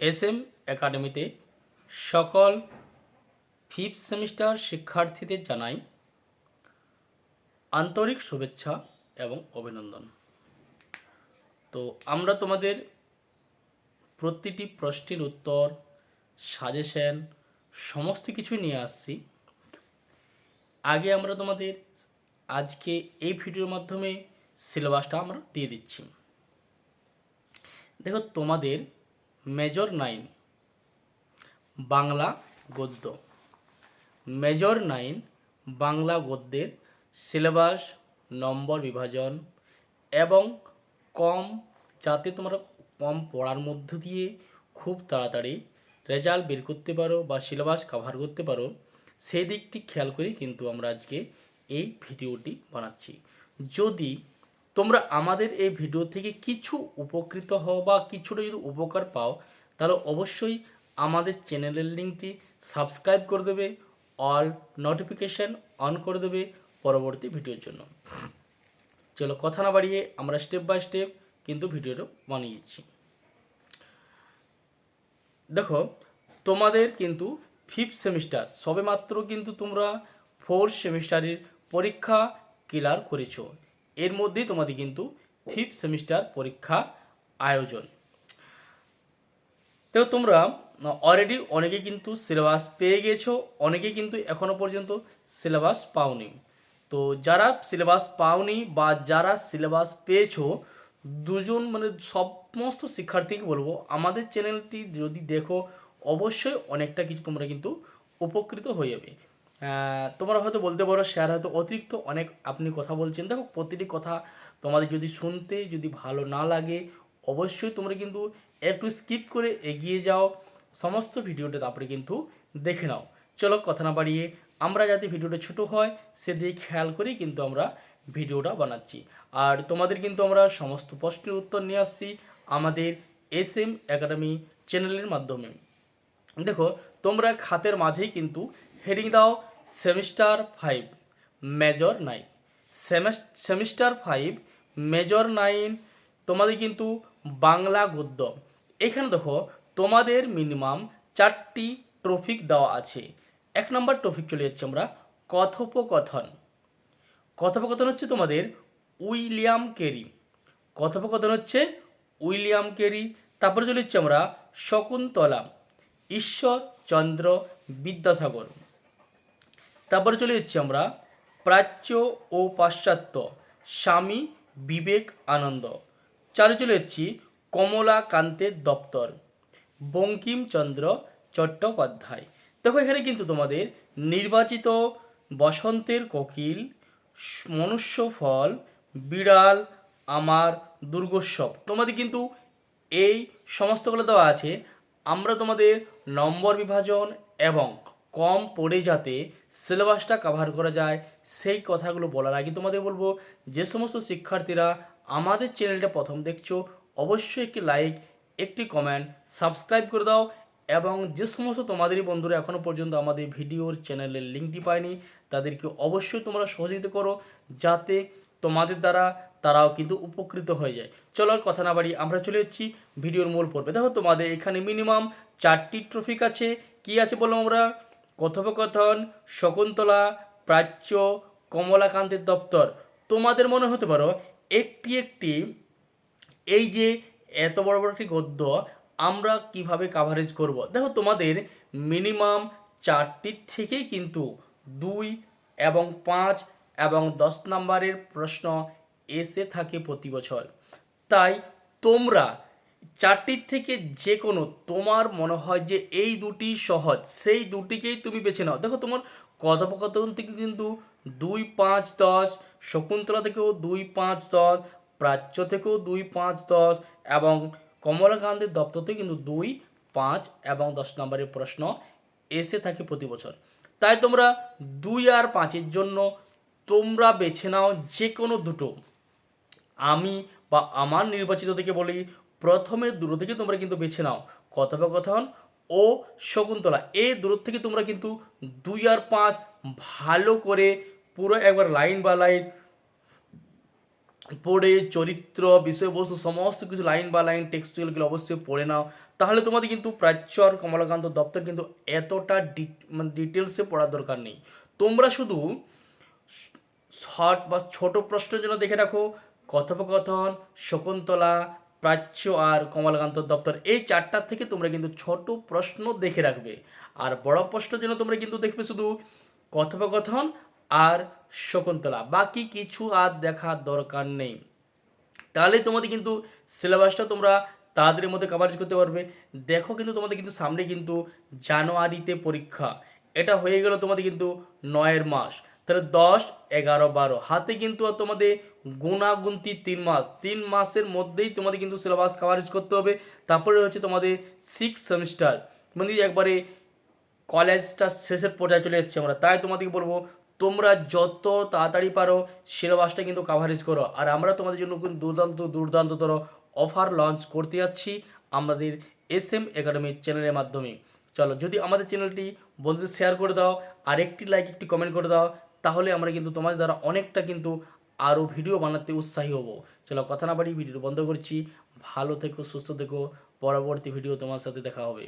S M একাডেমিতে সকল fifth semester শিক্ষার্থীদের জানাই আন্তরিক শুভেচ্ছা এবং অভিনন্দন। তো আমরা তোমাদের প্রতিটি প্রশ্নের উত্তর, সাজেশন, সমস্ত কিছু নিয়ে আসছি। আগে আমরা তোমাদের আজকে এই ভিডিওর মাধ্যমে সিলেবাসটা আমরা দিয়ে দিচ্ছি। দেখো তোমাদের মেজর নাইন। বাংলা গদ্য। মেজর নাইন বাংলা গদ্যের সিলেবাস, নম্বর বিভাজন এবং কম, যাতে তোমরা কম পড়ার মধ্য দিয়ে খুব তাড়াতাড়ি রেজাল্ট বের করতে পারো বা সিলেবাস কভার করতে পারো, সেই দিকটি খেয়াল করেই কিন্তু আমরা আজকে এই ভিডিওটি বানাচ্ছি। যদি তোমরা আমাদের এই ভিডিও থেকে কিছু উপকৃত হও বা কিছুটা যদি উপকার পাও, তাহলে অবশ্যই আমাদের চ্যানেলের লিঙ্কটি সাবস্ক্রাইব করে দেবে, অল নোটিফিকেশন অন করে দেবে পরবর্তী ভিডিওর জন্য। চলো কথা না বাড়িয়ে আমরা স্টেপ বাই স্টেপ কিন্তু ভিডিওটা বানিয়েছি দেখো, তোমাদের কিন্তু ফিফথ সেমিস্টার সবেমাত্র কিন্তু তোমরা ফোর্থ সেমিস্টারের পরীক্ষা ক্লিয়ার করেছ। এর মধ্যেই তোমাদের কিন্তু ফিফথ সেমিস্টার পরীক্ষা আয়োজন। তো তোমরা অলরেডি অনেকে কিন্তু সিলেবাস পেয়ে গেছো, অনেকে কিন্তু এখনও পর্যন্ত সিলেবাস পাওনি। তো যারা সিলেবাস পাওনি বা যারা সিলেবাস পেয়েছ, দুজন মানে সমস্ত শিক্ষার্থীকে বলব, আমাদের চ্যানেলটি যদি দেখো, অবশ্যই অনেকটা কিছু তোমরা কিন্তু উপকৃত হয়ে যাবে। তোমরা হয়তো বলতে পারো স্যার হয়তো অতিরিক্ত অনেক আপনি কথা বলছেন। দেখো, প্রতিটি কথা তোমাদের যদি শুনতে যদি ভালো না লাগে, অবশ্যই তোমরা কিন্তু একটু স্কিপ করে এগিয়ে যাও। সমস্ত ভিডিওটা তারপরে কিন্তু দেখে নাও। চলো, কথা না বাড়িয়ে আমরা যাতে ভিডিওটা ছোট হয় সেদিকে খেয়াল করেই কিন্তু আমরা ভিডিওটা বানাচ্ছি। আর তোমাদের কিন্তু আমরা সমস্ত প্রশ্নের উত্তর নিয়ে আসছি আমাদের এস এম একাডেমি চ্যানেলের মাধ্যমে। দেখো, তোমরা খাতের মাঝেই কিন্তু হেডিং দাও। Semester five, major nine. Semester five, major nine, তোমাদের কিন্তু বাংলা গদ্য। এখানে দেখো, তোমাদের মিনিমাম চারটি ট্রফিক দেওয়া আছে। এক নম্বর টপিক চলে যাচ্ছে আমরা কথোপকথন। কথোপকথন হচ্ছে তোমাদের উইলিয়াম কেরি। কথোপকথন হচ্ছে উইলিয়াম কেরি। তারপরে চলে যাচ্ছে আমরা শকুন্তলা, ঈশ্বরচন্দ্র বিদ্যাসাগর। তারপরে চলে যাচ্ছি আমরা প্রাচ্য ও পাশ্চাত্য, স্বামী বিবেক আনন্দ। চারে চলে যাচ্ছি কমলাকান্তের দপ্তর, বঙ্কিমচন্দ্র চট্টোপাধ্যায়। দেখো এখানে কিন্তু তোমাদের নির্বাচিত বসন্তের কোকিল মনুষ্য ফল বিড়াল, আমার দুর্গোৎসব। তোমাদের কিন্তু এই সমস্তগুলো দেওয়া আছে। আমরা তোমাদের নম্বর বিভাজন এবং কম পড়ে যাতে সিলেবাসটা কভার করা যায়, সেই কথাগুলো বলার আগে তোমাদের বলব, যে সমস্ত শিক্ষার্থীরা আমাদের চ্যানেলটা প্রথম দেখছ, অবশ্যই একটি লাইক একটি কমেন্ট সাবস্ক্রাইব করে দাও এবং যে সমস্ত তোমাদেরই বন্ধুরা এখনও পর্যন্ত আমাদের ভিডিওর চ্যানেলের লিঙ্কটি পায়নি, তাদেরকে অবশ্যই তোমরা সহযোগিতা করো যাতে তোমাদের দ্বারা তারাও কিন্তু উপকৃত হয়ে যায়। চলো আর কথা না বাড়ি আমরা চলে যাচ্ছি ভিডিওর মূল পর্বে। দেখো তোমাদের এখানে মিনিমাম চারটি ট্রফিক আছে, কি আছে বললাম আমরা? কথোপকথন, শকুন্তলা, প্রাচ্য, কমলাকান্তের দপ্তর। তোমাদের মনে হতে পারো, একটি একটি এই যে এত বড় বড় একটি গদ্য আমরা কীভাবে কাভারেজ করব? দেখো, তোমাদের মিনিমাম চারটি থেকেই কিন্তু দুই এবং পাঁচ এবং দশ নম্বরের প্রশ্ন এসে থাকে প্রতি বছর। তাই তোমরা চারটির থেকে যে কোনো তোমার মনে হয় যে এই দুটি সহজ, সেই দুটিকেই তুমি বেছে নাও। দেখো তোমার কথোপকথন থেকে কিন্তু দুই পাঁচ দশ, শকুন্তলা থেকেও দুই পাঁচ দশ, প্রাচ্য থেকেও দুই পাঁচ দশ, এবং কমলাকান্তের দপ্তর থেকে কিন্তু দুই পাঁচ এবং দশ নম্বরের প্রশ্ন এসে থাকে প্রতি বছর। তাই তোমরা দুই আর পাঁচের জন্য তোমরা বেছে নাও যে কোনো দুটো। আমি বা আমার নির্বাচিত থেকে বলি প্রথমে দূর থেকে তোমরা কিন্তু বেছে নাও। কথোপকথন ও শকুন্তলা। এই দূর থেকে তোমরা কিন্তু দুই আর পাঁচ ভালো করে পুরো একবার লাইন বা লাইন পড়ে চরিত্র, বিষয়বস্তু, সমস্ত কিছু লাইন বা লাইন টেক্সচুয়ালগুলো অবশ্যই পড়ে নাও। তাহলে তোমাদের কিন্তু প্রাচ্যর কমলাকান্ত দপ্তর কিন্তু এতটা মানে ডিটেলসে পড়ার দরকার নেই। তোমরা শুধু শর্ট বা ছোট প্রশ্নের জন্য দেখে রাখো। কথোপকথন, শকুন্তলা প্রাচ্য আর কমলকান্ত দপ্তর, এই চারটার থেকে তোমরা কিন্তু ছোট প্রশ্ন দেখে রাখবে। আর বড় প্রশ্ন যেন তোমরা কিন্তু দেখবে শুধু কথোপকথন আর শকুন্তলা, বাকি কিছু আর দেখার দরকার নেই। তাহলে তোমাদের কিন্তু সিলেবাসটা তোমরা তাড়াতাড়ির মধ্যে কাভারেজ করতে পারবে। দেখো কিন্তু তোমাদের কিন্তু সামনে কিন্তু জানুয়ারিতে পরীক্ষা। এটা হয়ে গেল তোমাদের কিন্তু নয়ের মাস। তাহলে দশ, এগারো, বারো, হাতে কিন্তু আর তোমাদের গুণাগুন্তি তিন মাস। তিন মাসের মধ্যেই তোমাদের কিন্তু সিলেবাস কাভারেজ করতে হবে। তারপরে হচ্ছে তোমাদের সিক্স সেমিস্টার মানে একবারে কলেজটা শেষের পর্যায়ে চলে যাচ্ছে আমরা। তাই তোমাদেরকে বলব, তোমরা যত তাড়াতাড়ি পারো সিলেবাসটা কিন্তু কাভারেজ করো। আর আমরা তোমাদের জন্য কিন্তু দুর্দান্ত, দুর্দান্ততর অফার লঞ্চ করতে যাচ্ছি আমাদের এস এম একাডেমি চ্যানেলের মাধ্যমে। চলো, যদি আমাদের চ্যানেলটি বন্ধুদের শেয়ার করে দাও আর একটি লাইক একটি কমেন্ট করে দাও, তাহলে আমরা কিন্তু তোমাদের দ্বারা অনেকটা কিন্তু আরও ভিডিও বানাতে উৎসাহী হব। চলো কথা না বাড়ি ভিডিও বন্ধ করছি। ভালো থেকো, সুস্থ থেকো। পরবর্তী ভিডিও তোমার সাথে দেখা হবে।